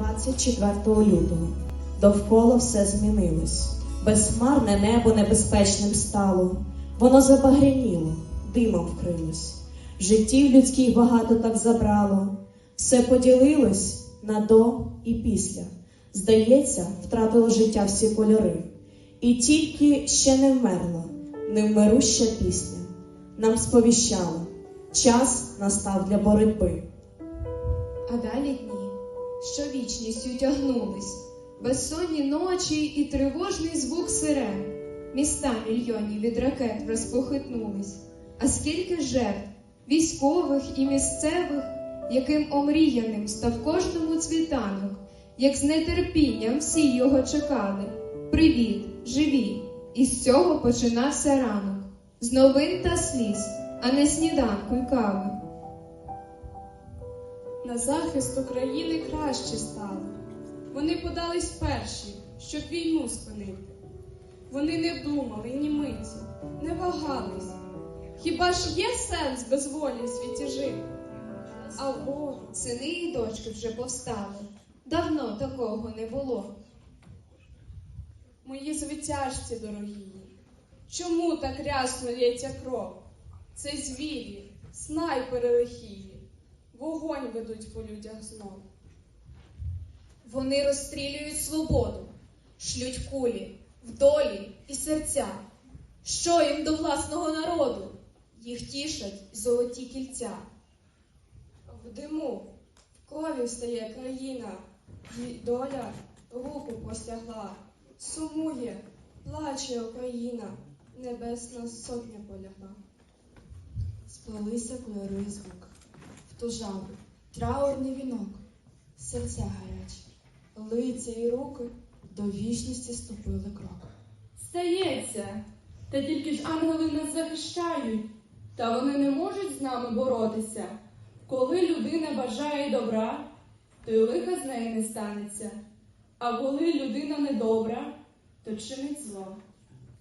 24 лютого довкола все змінилось. Безхмарне небо небезпечним стало, воно забагряніло, димом вкрилось. Життів людських багато так забрало, все поділилось на до і після. Здається, втратило життя всі кольори. І тільки ще не вмерла, невмируща пісня. Нам сповіщала, час настав для боротьби. А далі дні, що вічністю тягнулись, безсонні ночі і тривожний звук сирен. Міста мільйонні від ракет розпохитнулись. А скільки жертв, військових і місцевих, яким омріяним став кожному цвітанок, як з нетерпінням всі його чекали. Привіт, живі! І з цього починався ранок, з новин та сліз, а не сніданку й кави. На захист України краще стало. Вони подались перші, щоб війну спинити. Вони не думали ні миті, не вагались. Хіба ж є сенс без волі світі жити? А о, сини і дочки вже повстали. Давно такого не було. Мої звитяжці дорогі, чому так рясно лється кров? Це звірі, снайпери лихії, вогонь ведуть по людях знов. Вони розстрілюють свободу, шлють кулі в долі і серця. Що їм до власного народу? Їх тішать золоті кільця. В диму, в крові встає країна, їй доля руку простягла. Сумує, плаче Україна, небесна сотня полягла. Сплелися кольори і ту жалу, траурний вінок, серця гарячі, лиця і руки до вічності ступили крок. Стається, та тільки ж ангели нас захищають, та вони не можуть з нами боротися. Коли людина бажає добра, то й лиха з неї не станеться. А коли людина недобра, то чинить зло.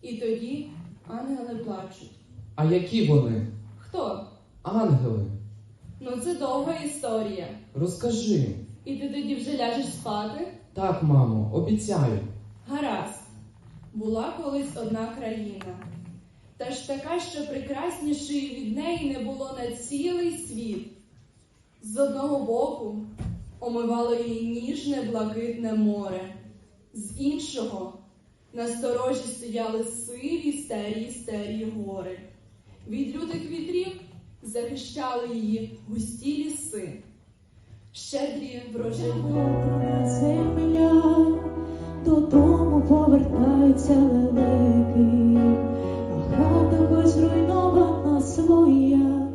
І тоді ангели плачуть. А які вони? Хто? Ангели. Ну це довга історія. Розкажи. І ти тоді вже ляжеш спати? Так, мамо, обіцяю. Гаразд, була колись одна країна, та ж така, що прекраснішої від неї не було на цілий світ. З одного боку омивало її ніжне блакитне море, з іншого насторожі стояли сиві старі старі гори. Від лютих вітрів захищали її густі ліси. Щедрі. Голодна земля, додому повертаються лелеки, а хата хоч зруйнована своя,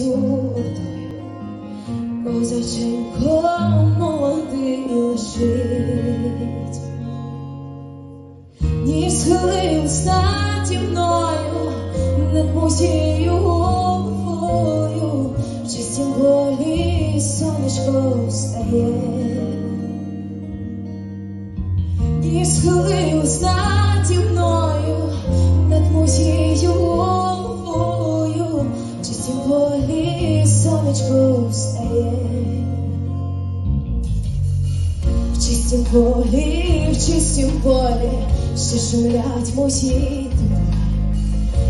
гуртою, козаченько молодий лежить. Ні схилив статі мною над моєю головою, в чистім полі сонечко встає. І схилив статі полі сонечко встає. В чистім полі, в чистім полі, ще шумлять мої тепер.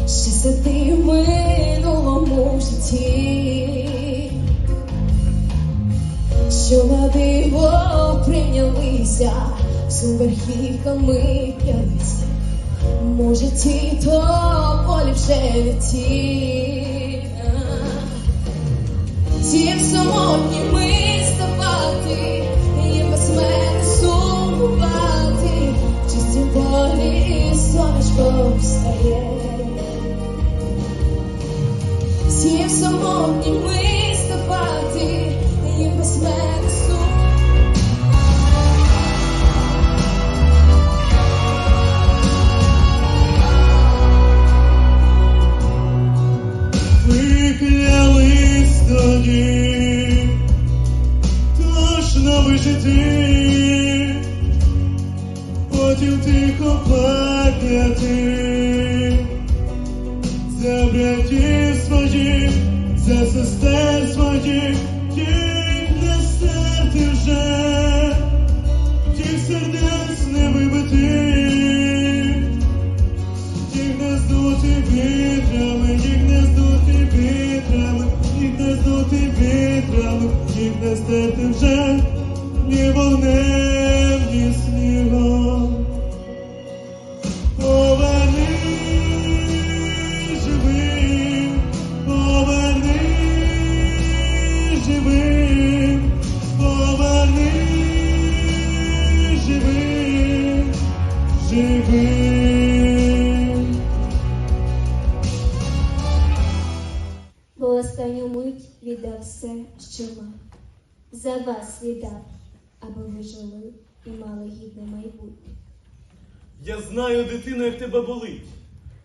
ще сиди в минулому житті, що на диво прийнялися суверхівками п'яниці. Може, ті то полі вже не. Сім самотніми ставати, і без мене сумувати. Ви клялись за братів своїх, за сестер своїх, їх не серти вже, тих сердець не вибитих. Їх не здути вітрами, їх не здути вітрами, їх не здути вітрами, їх не стерти вже ні вогнем, ні снігом. Віддав все, що мав. За вас віддав, аби ви жили і мали гідне майбутнє. Я знаю, дитино, як тебе болить,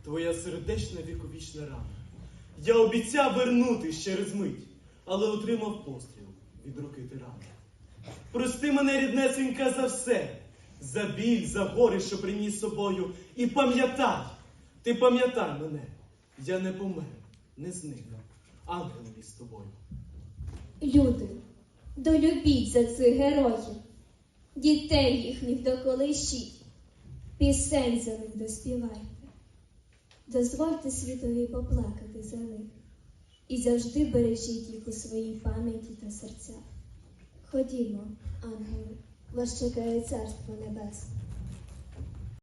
твоя сердечна віковічна рана. Я обіцяв вернутись через мить, але отримав постріл від руки тирана. Прости мене, ріднесенька, за все, за біль, за гори, що приніс собою. І пам'ятай, ти пам'ятай мене, я не помер, не зник, ангел з тобою. Люди, долюбіть за цих героїв, дітей їхніх доколишіть, пісень за них доспівайте. Дозвольте світові поплакати за них і завжди бережіть їх у своїй пам'яті та серцях. Ходімо, ангели, вас чекає царство небесне.